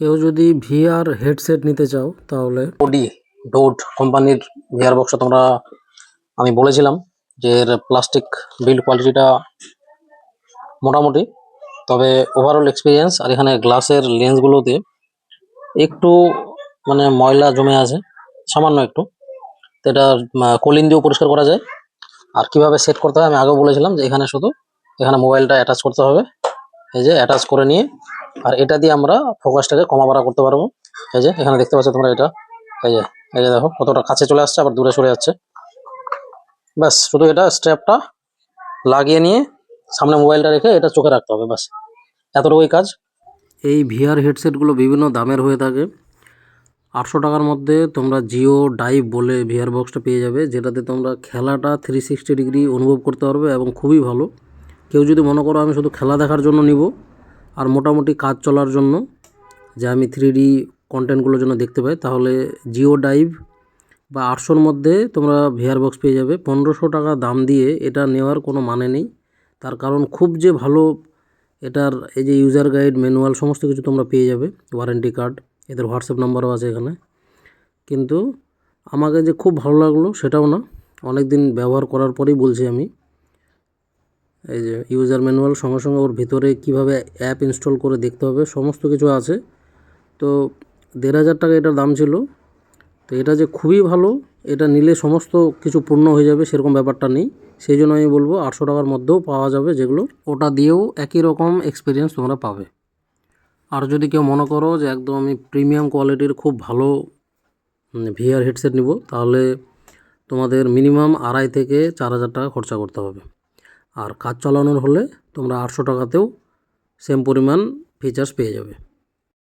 কেউ যদি VR headset নিতে চাও, তাহলে ওডি ডোড কোম্পানির গিয়ার বক্সটা তোমরা, আমি বলেছিলাম যে এর প্লাস্টিক বিল্ড কোয়ালিটিটা মোটামুটি। তবে ওভারঅল এক্সপিরিয়েন্স আর এখানে গ্লাসের লেন্সগুলোতে একটু মানে ময়লা জমে আছে, সামান্য একটু। তো এটা কলিন দিয়েও পরিষ্কার করা যায়। আর কীভাবে সেট করতে হয় আমি আগেও বলেছিলাম যে এখানে শুধু, এখানে মোবাইলটা অ্যাটাচ করতে হবে। এই যে অ্যাটাচ করে নিয়ে, আর এটা দিয়ে আমরা ফোকাসটাকে কমা বাড়া করতে পারব। এই যে, এখানে দেখতে পাচ্ছ তোমরা এটা। এই যে এই যে দেখো, কতটা কাছে চলে আসছে, আবার দূরে সরে যাচ্ছে। ব্যাস, শুধু এটা স্ট্র্যাপটা লাগিয়ে নিয়ে সামনে মোবাইলটা রেখে এটা চোখে রাখতে হবে, ব্যাস। এতটুকুই কাজ। এই ভিআর হেডসেটগুলো বিভিন্ন দামের হয়ে থাকে। আটশো টাকার মধ্যে তোমরা জিও ডাইভ বলে ভিআর বক্সটা পেয়ে যাবে, যেটাতে তোমরা খেলাটা থ্রি সিক্সটি ডিগ্রি অনুভব করতে পারবে এবং খুবই ভালো। কেউ যদি মনে করো আমি শুধু খেলা দেখার জন্য নিব আর মোটামুটি কাজ চলার জন্য যে আমি থ্রি ডি কন্টেন্টগুলোর জন্য দেখতে পাই, তাহলে জিও ডাইভ বা আটশোর মধ্যে তোমরা ভিআর বক্স পেয়ে যাবে। পনেরোশো টাকা দাম দিয়ে এটা নেওয়ার কোনো মানে নেই। তার কারণ খুব যে ভালো এটার এই যে ইউজার গাইড ম্যানুয়াল সমস্ত কিছু তোমরা পেয়ে যাবে ওয়ারেন্টি কার্ড এদের হোয়াটসঅ্যাপ নাম্বারও আছে এখানে। কিন্তু আমাকে যে খুব ভালো লাগল সেটাও না অনেক দিন ব্যবহার করার পরেই বলছি আমি। এই যে ইউজার ম্যানুয়াল সঙ্গে সঙ্গে ওর ভিতরে কীভাবে অ্যাপ ইনস্টল করে দেখতে হবে, সমস্ত কিছু আছে। তো দেড় হাজার টাকা এটার দাম ছিল। তো এটা যে খুবই ভালো, এটা নিলে সমস্ত কিছু পূর্ণ হয়ে যাবে, সেরকম ব্যাপারটা নেই। সেই জন্য আমি বলব আটশো টাকার মধ্যেও পাওয়া যাবে যেগুলো। ওটা দিয়েও একই রকম এক্সপিরিয়েন্স তোমরা পাবে। আর যদি কেউ মনে করো যে একদম আমি প্রিমিয়াম কোয়ালিটির খুব ভালো ভিআর হেডসেট নিব, তাহলে তোমাদের মিনিমাম আড়াই থেকে চার হাজার টাকা খরচা করতে হবে। আর কাজ চালানোর হলে তোমরা আটশো টাকাতেও সেম পরিমাণ ফিচার্স পেয়ে যাবে।